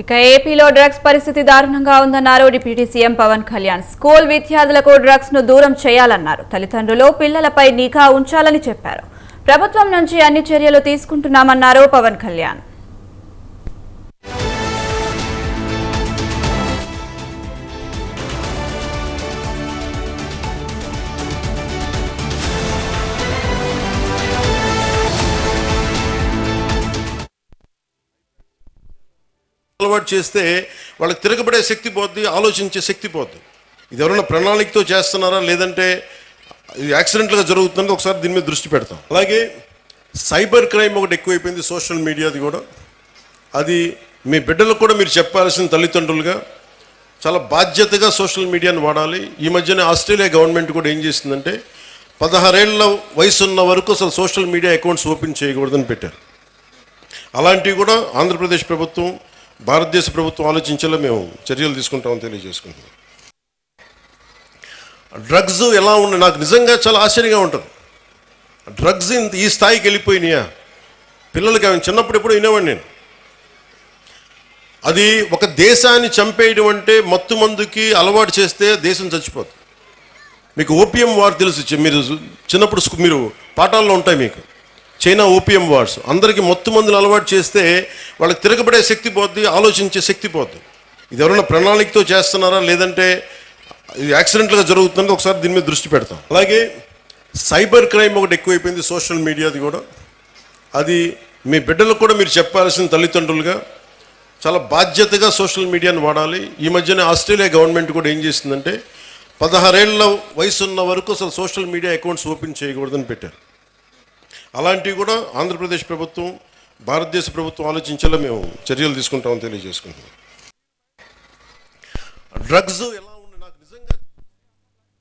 ఇక ఏపీలో డ్రగ్స్ పరిస్థితి దారుణంగా ఉందన్నారు deputy CM Pawan Kalyan. School విద్యార్థులకు డ్రగ్స్ను దూరం చేయాలన్నారు. తల్లిదండ్రులు పిల్లలపై నిఘా ఉంచాలని చెప్పారు. ప్రభుత్వం నుంచి అన్ని చర్యలు తీసుకుంటున్నామన్నారు పవన్ కళ్యాణ్. అలవాటు చేస్తే వాళ్ళకి తిరగబడే శక్తి పోద్ది ఆలోచించే శక్తి పోద్ది. ఇది ఎవరైనా ప్రణాళికతో చేస్తున్నారా? లేదంటే ఇది యాక్సిడెంట్గా జరుగుతుందని ఒకసారి దీని మీద దృష్టి పెడతాం. అలాగే సైబర్ క్రైమ్ ఒకటి ఎక్కువైపోయింది సోషల్ మీడియాది కూడా. అది మీ బిడ్డలకు కూడా మీరు చెప్పాల్సిన తల్లిదండ్రులుగా చాలా బాధ్యతగా సోషల్ మీడియాని వాడాలి. ఈ మధ్యనే ఆస్ట్రేలియా గవర్నమెంట్ కూడా ఏం చేసిందంటే పదహారేళ్ళ వయసు ఉన్న వరకు అసలు సోషల్ మీడియా అకౌంట్స్ ఓపెన్ చేయకూడదని పెట్టారు. అలాంటివి కూడా ఆంధ్రప్రదేశ్ ప్రభుత్వం భారతదేశ ప్రభుత్వం ఆలోచించేలా మేము చర్యలు తీసుకుంటామని తెలియజేసుకుంటున్నాం. డ్రగ్స్ ఎలా ఉన్నాయి నాకు నిజంగా చాలా ఆశ్చర్యంగా ఉంటుంది. డ్రగ్స్ ఇంత ఈ స్థాయికి వెళ్ళిపోయినాయా? పిల్లలకి అవి చిన్నప్పుడు ఎప్పుడు వినేవాడిని నేను. అది ఒక దేశాన్ని చంపేయడం అంటే మత్తు మందుకి అలవాటు చేస్తే దేశం చచ్చిపోతుంది మీకు ఓపియం వార్ తెలుసు మీరు చిన్నప్పుడు మీరు పాఠాల్లో ఉంటాయి మీకు. China opium wars. అందరికీ మొత్తం మందులు అలవాటు చేస్తే వాళ్ళకి తిరగబడే శక్తి పోద్ది ఆలోచించే శక్తి పోద్ది. ఇది ఎవరైనా ప్రణాళికతో చేస్తున్నారా? లేదంటే యాక్సిడెంట్లుగా యాక్సిడెంట్గా జరుగుతుందని ఒకసారి దీని మీద దృష్టి పెడతాం. అలాగే సైబర్ క్రైమ్ ఒకటి ఎక్కువైపోయింది సోషల్ మీడియాది కూడా. అది మీ బిడ్డలకు కూడా మీరు చెప్పాల్సిన తల్లిదండ్రులుగా చాలా బాధ్యతగా సోషల్ మీడియాను వాడాలి. ఈ మధ్యనే ఆస్ట్రేలియా గవర్నమెంట్ కూడా ఏం చేసిందంటే పదహారేళ్ళ వయసున్న వరకు అసలు సోషల్ మీడియా అకౌంట్స్ ఓపెన్ చేయకూడదని పెట్టారు. అలాంటివి కూడా ఆంధ్రప్రదేశ్ ప్రభుత్వం భారతదేశ ప్రభుత్వం ఆలోచించేలా మేము చర్యలు తీసుకుంటామని తెలియజేసుకుంటున్నాం. డ్రగ్స్ ఎలా